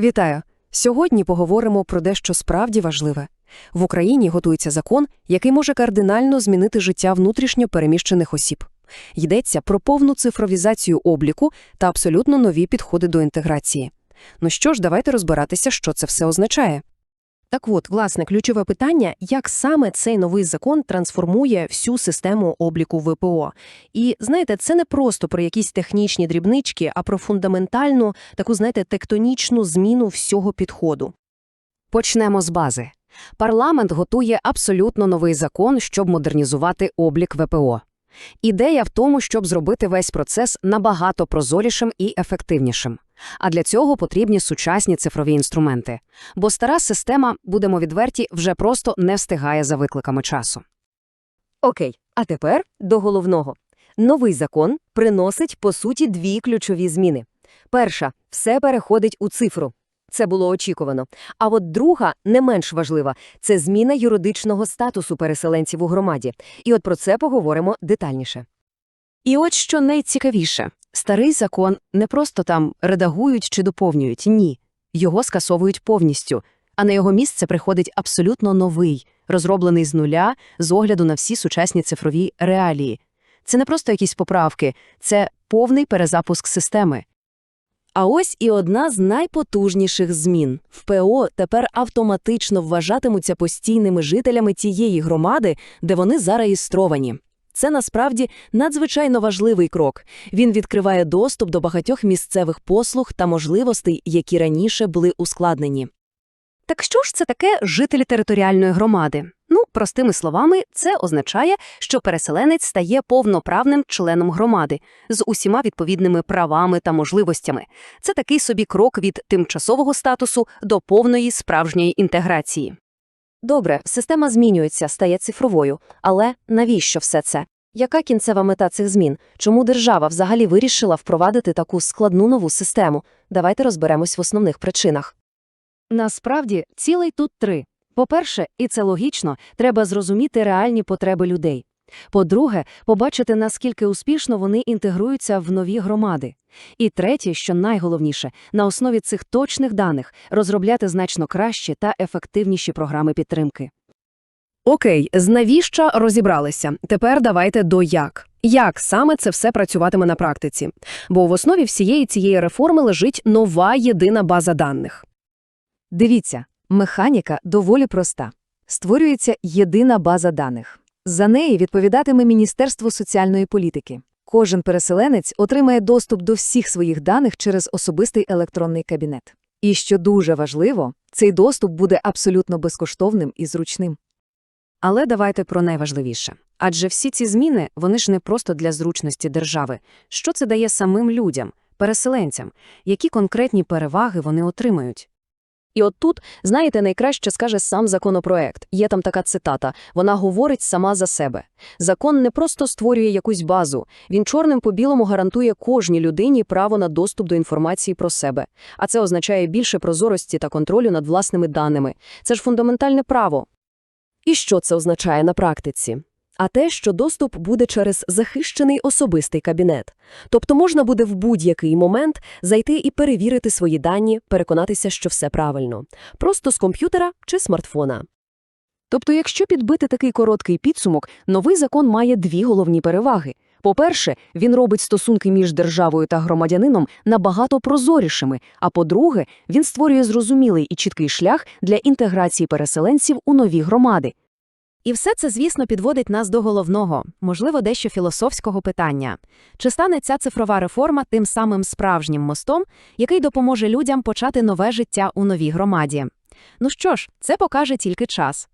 Вітаю! Сьогодні поговоримо про дещо справді важливе. В Україні готується закон, який може кардинально змінити життя внутрішньо переміщених осіб. Йдеться про повну цифровізацію обліку та абсолютно нові підходи до інтеграції. Ну що ж, давайте розбиратися, що це все означає. Так от, власне, ключове питання, як саме цей новий закон трансформує всю систему обліку ВПО. І, знаєте, це не просто про якісь технічні дрібнички, а про фундаментальну, таку, знаєте, тектонічну зміну всього підходу. Почнемо з бази. Парламент готує абсолютно новий закон, щоб модернізувати облік ВПО. Ідея в тому, щоб зробити весь процес набагато прозорішим і ефективнішим. А для цього потрібні сучасні цифрові інструменти. Бо стара система, будемо відверті, вже просто не встигає за викликами часу. Окей, а тепер до головного. Новий закон приносить, по суті, дві ключові зміни. Перша – все переходить у цифру. Це було очікувано. А от друга, не менш важлива, це зміна юридичного статусу переселенців у громаді. І от про це поговоримо детальніше. І от що найцікавіше. Старий закон не просто там редагують чи доповнюють, ні. Його скасовують повністю, а на його місце приходить абсолютно новий, розроблений з нуля, з огляду на всі сучасні цифрові реалії. Це не просто якісь поправки, це повний перезапуск системи. А ось і одна з найпотужніших змін. В ПО тепер автоматично вважатимуться постійними жителями тієї громади, де вони зареєстровані. Це насправді надзвичайно важливий крок. Він відкриває доступ до багатьох місцевих послуг та можливостей, які раніше були ускладнені. Так що ж це таке жителі територіальної громади? Ну, простими словами, це означає, що переселенець стає повноправним членом громади з усіма відповідними правами та можливостями. Це такий собі крок від тимчасового статусу до повної справжньої інтеграції. Добре, система змінюється, стає цифровою. Але навіщо все це? Яка кінцева мета цих змін? Чому держава взагалі вирішила впровадити таку складну нову систему? Давайте розберемось в основних причинах. Насправді, цілей тут три. По-перше, і це логічно, треба зрозуміти реальні потреби людей. По-друге, побачити, наскільки успішно вони інтегруються в нові громади. І третє, що найголовніше, на основі цих точних даних розробляти значно кращі та ефективніші програми підтримки. Окей, з навіщо розібралися? Тепер давайте до як. Як саме це все працюватиме на практиці? Бо в основі всієї цієї реформи лежить нова єдина база даних. Дивіться, механіка доволі проста. Створюється єдина база даних. За неї відповідатиме Міністерство соціальної політики. Кожен переселенець отримає доступ до всіх своїх даних через особистий електронний кабінет. І що дуже важливо, цей доступ буде абсолютно безкоштовним і зручним. Але давайте про найважливіше. Адже всі ці зміни, вони ж не просто для зручності держави. Що це дає самим людям, переселенцям? Які конкретні переваги вони отримають? І от тут, знаєте, найкраще скаже сам законопроект. Є там така цитата. Вона говорить сама за себе. Закон не просто створює якусь базу, він чорним по білому гарантує кожній людині право на доступ до інформації про себе. А це означає більше прозорості та контролю над власними даними. Це ж фундаментальне право. І що це означає на практиці? А те, що доступ буде через захищений особистий кабінет. Тобто можна буде в будь-який момент зайти і перевірити свої дані, переконатися, що все правильно. Просто з комп'ютера чи смартфона. Тобто, якщо підбити такий короткий підсумок, новий закон має дві головні переваги. По-перше, він робить стосунки між державою та громадянином набагато прозорішими, а по-друге, він створює зрозумілий і чіткий шлях для інтеграції переселенців у нові громади. І все це, звісно, підводить нас до головного, можливо, дещо філософського питання. Чи стане ця цифрова реформа тим самим справжнім мостом, який допоможе людям почати нове життя у новій громаді? Ну що ж, це покаже тільки час.